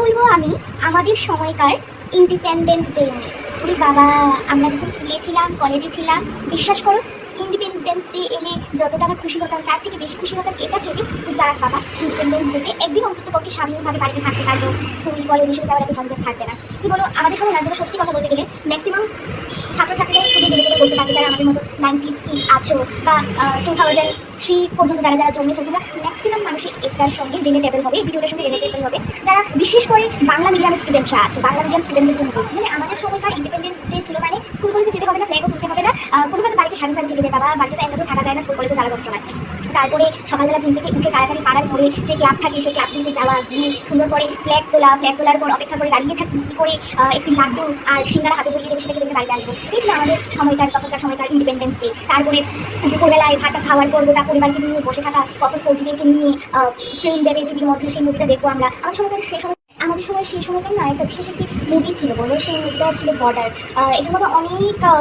বলব আমি আমাদের সময়কার ইন্ডিপেন্ডেন্স ডে নিয়ে। ওরে বাবা, আমরা যখন স্কুলে ছিলাম কলেজে ছিলাম, বিশ্বাস করো ইন্ডিপেন্ডেন্স ডে এলে যতটা না খুশি হতাম, তার থেকে বেশি খুশি হতাম, এটা থেকে যে যারা বাবা ইন্ডিপেন্ডেন্স ডেতে একদিন অন্তত পক্ষে স্বাধীনভাবে বাড়িতে থাকতে পারব স্কুল কলেজ এসে যাওয়ার এত ঝঞ্ঝাট থাকবে না। কি বলো, আমাদের সময় না যেটা সত্যি কথা বলতে গেলে ম্যাক্সিমাম ছাত্রছাত্রীদের শুধু বলতে থাকে, যারা আমাদের মতো নাইনটিস কি আছো, বা টু থাউজেন্ড থ্রি পর্যন্ত যারা যারা জন্মেছে, তোমরা ম্যাক্সিমাম মানুষই এটার সঙ্গে রিলেটেবল হবে এই ভিডিওটার সঙ্গে রিলেটেবল হবে। যারা বিশেষ করে বাংলা মিডিয়াম স্টুডেন্টরা আছে, বাংলা মিডিয়াম স্টুডেন্টদের জন্য বলছি মানে আমাদের সময়কার ইন্ডিপেন্ডেন্স ডে ছিল মানে স্কুল কলেজে যেতে হবে না ফ্ল্যাগও তুলতে হবে না আহ, স্বাধীনভাবে থেকে যায় বাবা বাড়িতে তো এমনিতেও থাকা যায় না স্কুল কলেজে জ্বালা যন্ত্রণায় তারপরে সকালবেলা ঘুম থেকে উঠে তাড়াতাড়ি পাড়ার পরে যে ক্লাব থাকে, সেই ক্লাবগুলিতে যাওয়া গিয়ে সুন্দর করে ফ্ল্যাগ তোলা ফ্ল্যাগ তোলার পর অপেক্ষা করে দাঁড়িয়ে থাকি, কী করে একটি লাড্ডু আর সিঙ্গারা হাতে ধরিয়ে দেবে, সেটাকে দেখে বাড়িতে আসব। এই ছিল আমাদের সময়কার, তখনকার সময়কার ইন্ডিপেন্ডেন্স ডে তারপরে দুপুরবেলায় ভাতটা খাওয়ার পর গোটা পরিবারকে নিয়ে বসে থাকা, কত ফৌজিদেরকে নিয়ে ফিল্ম দেবে, টিভির মধ্যে সেই মুভিটা দেখব আমরা। আমার সময়কার সেই সময় আমাদের সময় সেই সময়কার না একটা বিশেষ একটি মুভি ছিল বলো, সেই মুভিটা ছিল বর্ডার এটার মধ্যে অনেক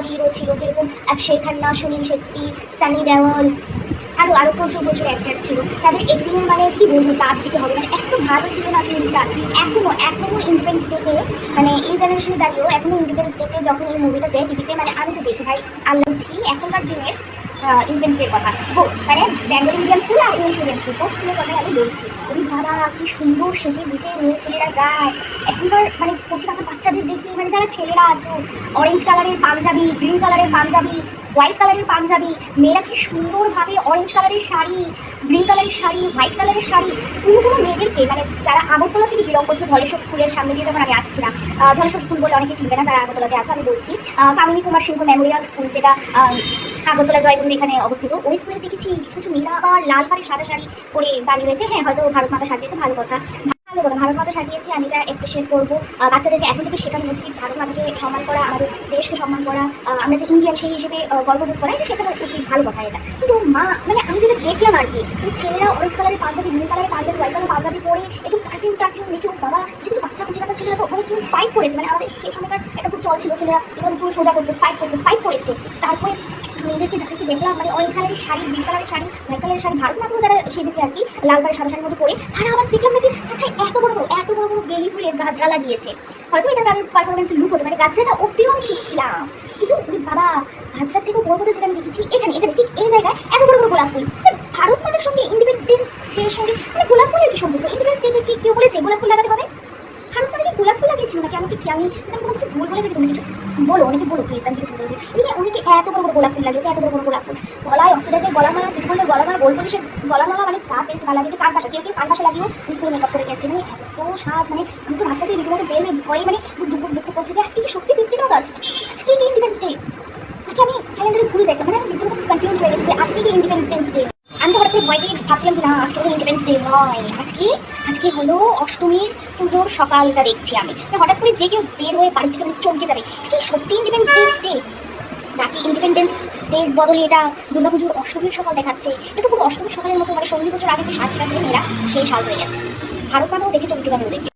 হিরো ছিল যেরকম অক্ষয় খান্না সুনীল শেট্টি, সানি দেওয়াল আরও আরও প্রচুর প্রচুর অ্যাক্টার ছিল। তাদের একদিনের মানে কি বলব, তার দিতে হবে মানে এত ভালো ছিল না ফিল্মটা এখনও এখনও ইন্ডিপেন্ডেন্স ডেতে মানে এই জেনারেশনে দাঁড়িয়েও এখনও ইন্ডিপেন্ডেন্স ডেতে যখন এই মুভিটা দেয় টিভিতে মানে আমি তো দেখি ভাই আল্লাহ এখনকার দিনের ইন্ডিপেন্ডেন্স ডের কথা। মানে বেঙ্গলি মিডিয়াম স্কুল আর ইংলিশ মিডিয়াম স্কুল স্কুলের কথাই আমি বলছি। ওই দাদা কি সুন্দর সেজে গুজে মেয়ে ছেলেরা যায়। এখনকার মানে কাঁচা বাচ্চাদের দেখি মানে যারা ছেলেরা আছো অরেঞ্জ কালারের পাঞ্জাবি গ্রিন কালারের পাঞ্জাবি হোয়াইট কালারের পাঞ্জাবি, মেয়েরা কি সুন্দরভাবে অরেঞ্জ কালারের শাড়ি গ্রিন কালারের শাড়ি হোয়াইট কালারের শাড়ি কোনো মেয়েদেরকে মানে যারা আগরতলা থেকে বিলং করছে, ধলেশ্বর স্কুলের সামনে দিয়ে যখন আমি আসছিলাম ধলেশ্বর স্কুল বলে অনেকে চিনবে না যারা আগরতলাতে আছো, আমি বলছি কামিনী কুমার সিংহ মেমোরিয়াল স্কুল যেটা আগরতলা জয়গুন্ড এখানে অবস্থিত, ওই স্কুলে দেখেছি কিছু কিছু মেয়েরা আবার লাল পাড়ে সাদা শাড়ি পরে দাঁড়িয়ে রয়েছে। হ্যাঁ হয়তো ভারত মাতা সাজিয়েছে, ভালো কথা। কথা ভারত মাতা সাজিয়েছি, আমি এটা অ্যাপ্রিসিয়েট করব। বাচ্চাদেরকে এখন থেকে শেখানো উচিত, ভারত মাতাকে সম্মান করা, আমাদের দেশকে সম্মান করা। আমরা যে ইন্ডিয়ান সেই হিসেবে গর্ববোধ করা এটা শেখানো উচিত, ভালো কথা এটা। কিন্তু মা মানে আমি যেটা দেখলাম আর কি ছেলেরা অরেঞ্জ কালারের পাঞ্জাবি ব্লু কালারের পাঞ্জাবি হোয়াইট কালার পাঞ্জাবি পরে একটু পারফিউম টারফিউম ও বাবা, কিছু কিছু বাচ্চা কুচি বাচ্চা ছেলেরা তো অনেক চুল স্পাইক করেছে। মানে আমাদের সেই সময়কার একটা খুব চল ছিল ছেলেরা, এভাবে চুল সোজা করতে স্পাইক করতে স্পাইক করেছে। তারপরে মেয়েদেরকে যাদেরকে দেখলাম মানে অরেঞ্জ কালারের শাড়ি গ্রিন কালারের শাড়ি হোয়াইট কালারের শাড়ি, ভারত মাতাও যারা সেজেছে আর কি, লাল বাড়ি সাদা শাড়ির মতো পরে, তারা আবার দেখলাম নাকি মাথায় এত বড় বড়, এত বড় বড় বেলি ফুলের গাছরা লাগিয়েছে। হয়তো এটা তাদের পারফরমেন্সের লুক হতে পারে, গাছরাটা অব্দিও আমি ঠিক ছিলাম কিন্তু বাবা গাছটার থেকেও বড় কথা যেটা আমি দেখেছি? এখানে এখানে, ঠিক এই জায়গায় এত বড় ফুল ভারত মাতার সঙ্গে ইন্ডিপেন্ডেন্স ডের সঙ্গে মানে গোলাপ ফুলের কি সম্পর্ক? ইন্ডিপেন্ডেন্স ডে কি কেউ বলেছে? গোলাপ ফুল লাগাতে হবে ভারত মাতাকে গোলাপ ফুল লাগিয়েছিল নাকি? আমাকে কি আমি কোনো কিছু ভুল বলে থাকি তুমি কিছু বলো, অনেকে বলো প্লিজ আমি যেটা বলব এদিকে অনেকে এত বড় বড় গোলাপ ফুল লাগিয়েছে, এত বড় বড় গোলাপ ফুল। গলায় অক্সিডাইজের গলা মালা সিট করলে গলা মালা গোল করে সে গলা মালা মানে চা পেয়েছে বা লাগিয়েছে কান পাশা কেউ কেউ কান পাশা লাগিয়েও স্কুলে মেকআপ করে গেছে। মানে এত সাজ মানে আমি তো রাস্তা দিয়ে রীতিমতো বের ভয়ে মানে দুঃখ দুঃখ করছে যে আজকে কি সত্যি ফিফটিন অগস্ট আজকে ইন্ডিপেন্ডেন্স ডে ভুল দেখলাম। মানে আমি রীতিমতো কনফিউজ হয়ে গেছি যে আজকে কি ইন্ডিপেন্ডেন্স ডে আমি তো হঠাৎ করে ভয় পেয়ে ভাবছিলাম যে না, আজকে তো ইন্ডিপেন্ডেন্স ডে নয়। আজকে আজকে হলো অষ্টমীর পুজোর সকালটা দেখছি আমি। মানে হঠাৎ করে যে কেউ বের হয়ে বাড়ি থেকে মানে চমকে যাবে। কি সত্যি ইন্ডিপেন্ডেন্স ডে নাকি ইন্ডিপেন্ডেন্স ডের বদলে এটা দুর্গাপুজোর অষ্টমীর সকাল দেখাচ্ছে? এটা তো পুরো অষ্টমীর সকালের মতো মানে সন্ধি পুজোর আগে যে সাজটা দিয়ে মেয়েরা, সেই সাজ হয়ে গেছে। ভারত মাতাও দেখে চমকে যাবে ওদেরকে।